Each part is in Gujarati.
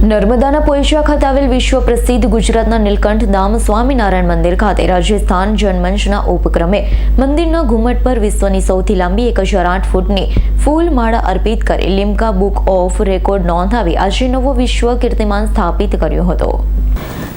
નર્મદાના પોઈચા ખાતે આવેલ વિશ્વ પ્રસિદ્ધ ગુજરાતના નીલકંઠ ધામ સ્વામિનારાયણ મંદિર ખાતે રાજસ્થાન જનમંચના ઉપક્રમે મંદિરના ઘુમ્મટ પર વિશ્વની સૌથી લાંબી એક હજાર આઠ ફૂટની ફૂલ માળા અર્પિત કરી લિમ્કા બુક ઓફ રેકોર્ડ નોંધાવી આજે નવો વિશ્વ કીર્તિમાન સ્થાપિત કર્યો હતો.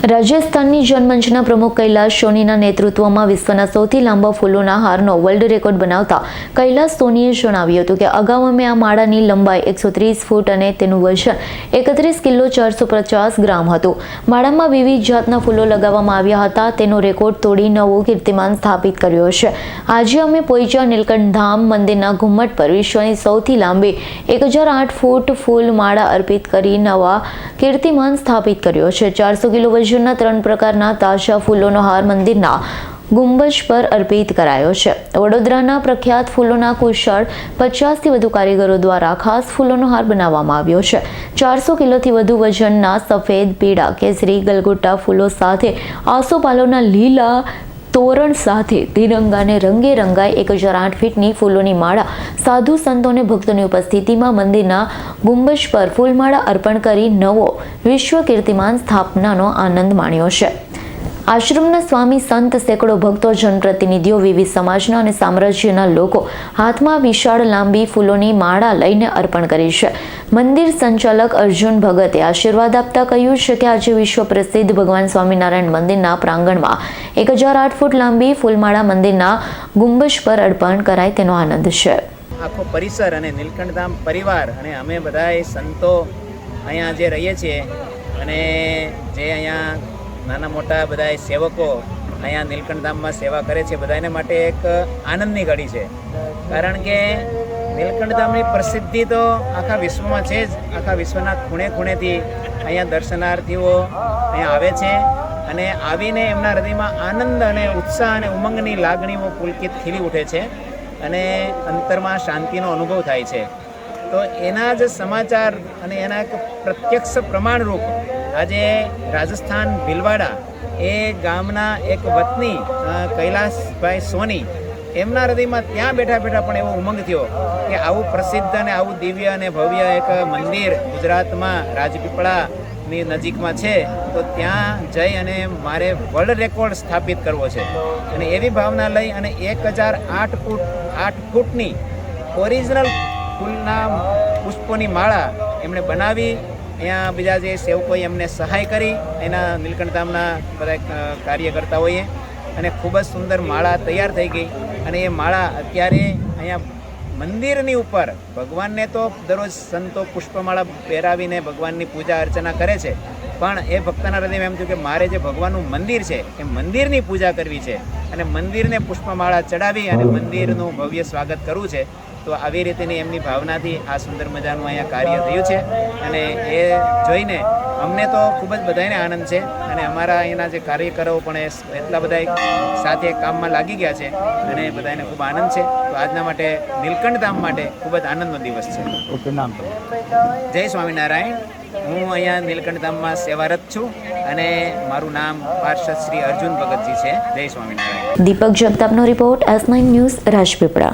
રાજસ્થાનની જનમંચના પ્રમુખ કૈલાસ સોનીના નેતૃત્વમાં વિશ્વના સૌથી લાંબા ફૂલોના હારનો વર્લ્ડ રેકોર્ડ બનાવતા કૈલાસ સોનીએ જણાવ્યું હતું કે અગાઉ અમે આ માળાની લંબાઈ એકસો ત્રીસ ફૂટ અને તેનું વજન એકત્રીસ કિલો ચારસો પચાસ ગ્રામ હતું. માળામાં વિવિધ જાતના ફૂલો લગાવવામાં આવ્યા હતા. તેનો રેકોર્ડ તોડી નવો કીર્તિમાન સ્થાપિત કર્યો છે. આજે અમે પોઈચા નીલકંઠ ધામ મંદિરના ઘુમ્મટ પર વિશ્વની સૌથી લાંબી એક હજાર આઠ ફૂટ ફૂલ માળા અર્પિત કરી નવા કીર્તિમાન સ્થાપિત કર્યો છે. ચારસો કિલો વજનના ત્રણ પ્રકારના તાજા ફૂલોનો હાર મંદિરના ગુંબજ પર અર્પિત કરાયો છે. વડોદરાના પ્રખ્યાત ફૂલોના કુશળ પચાસથી વધુ કારીગરો દ્વારા ખાસ ફૂલોનો હાર બનાવવામાં આવ્યો છે. ચારસો કિલોથી વધુ વજનના સફેદ પીળા કેસરી ગલગોટા ફૂલો સાથે આસોપાલોના લીલા તોરણ સાથે તિરંગાને રંગે રંગાઈ એક હજાર આઠ ફીટની ફૂલોની માળા. સાધુ સંતોને ભક્તોની ઉપસ્થિતિમાં મંદિરના ગુંબજ પર ફૂલમાળા અર્પણ કરી નવો વિશ્વ કીર્તિમાન સ્થાપનાનો આનંદ માણ્યો છે. આશ્રમના સ્વામી સંત સેંકડો ભક્તો, જનપ્રતિનિધિઓ, વિવિધ સમાજના અને સામ્રાજ્યના લોકો હાથમાં વિશાળ લાંબી ફૂલોની માળા લઈને અર્પણ કરી છે. મંદિર સંચાલક અર્જુન ભગતે આશીર્વાદ આપતા કહ્યું છે કે આજે વિશ્વ પ્રસિદ્ધ ભગવાન સ્વામિનારાયણ મંદિરના પ્રાંગણમાં એક હજાર આઠ ફૂટ લાંબી ફૂલમાળા મંદિરના ગુંબજ પર અર્પણ કરાય તેનો આનંદ છે. આખો પરિસર અને નીલકંઠધામ પરિવાર અને અમે બધાય સંતો અહીંયા જે રહીએ છીએ અને જે અહીંયા નાના મોટા બધાય સેવકો અહીંયા નીલકંઠધામમાં સેવા કરે છે. બધાને માટે એક આનંદની ઘડી છે. કારણ કે નીલકંઠધામની પ્રસિદ્ધિ તો આખા વિશ્વમાં છે જ. આખા વિશ્વના ખૂણે ખૂણેથી અહીંયા દર્શનાર્થીઓ અહીંયા આવે છે અને આવીને એમના હૃદયમાં આનંદ અને ઉત્સાહ અને ઉમંગની લાગણીઓ પુલકિત ખીલી ઉઠે છે અને અંતરમાં શાંતિનો અનુભવ થાય છે. તો એના જ સમાચાર અને એના એક પ્રત્યક્ષ પ્રમાણરૂપ આજે રાજસ્થાન ભીલવાડા એ ગામના એક વતની કૈલાસભાઈ સોની, એમના હૃદયમાં ત્યાં બેઠા બેઠા પણ એવો ઉમંગ થયો કે આવું પ્રસિદ્ધ અને આવું દિવ્ય અને ભવ્ય એક મંદિર ગુજરાતમાં રાજપીપળાની નજીકમાં છે, તો ત્યાં જઈ અને મારે વર્લ્ડ રેકોર્ડ સ્થાપિત કરવો છે. અને એવી ભાવના લઈ અને એક હજાર આઠ ફૂટ, આઠ ફૂટની ઓરિજિનલ ફૂલના પુષ્પોની માળા એમણે બનાવી અહીંયા બીજા જે સેવકોએ એમને સહાય કરી, એના નીલકંઠધામના બધા કાર્યકર્તાઓએ. અને ખૂબ જ સુંદર માળા તૈયાર થઈ ગઈ. અને એ માળા અત્યારે અહીંયા મંદિરની ઉપર ભગવાનને તો દરરોજ સંતો પુષ્પમાળા પહેરાવીને ભગવાનની પૂજા અર્ચના કરે છે. પણ એ ભક્તના હૃદયમાં એમ થયું કે મારે જે ભગવાનનું મંદિર છે, એ મંદિરની પૂજા કરવી છે. અને મંદિરને પુષ્પમાળા ચડાવી અને મંદિરનું ભવ્ય સ્વાગત કરવું છે. તો આવી રીતેની એમની ભાવનાથી આ સુંદર મજાનું અહીંયા કાર્ય થયું છે. અને એ જોઈને અમને તો ખૂબ જ બધાને આનંદ છે અને અમારા અહીંના જે કાર્યકરો પણ એ એટલા બધા સાથે કામમાં લાગી ગયા છે અને બધાને ખૂબ આનંદ છે. તો આજના માટે નીલકંઠધામ માટે ખૂબ જ આનંદનો દિવસ છે. ઓકે નામ જય સ્વામિનારાયણ. હું અહીંયા નીલકંઠધામમાં સેવારત છું અને મારું નામ પાર્ષદ શ્રી અર્જુન ભગતજી છે. જય Swaminarayan. Deepak જગતાપનો report S nine news Rajpipla.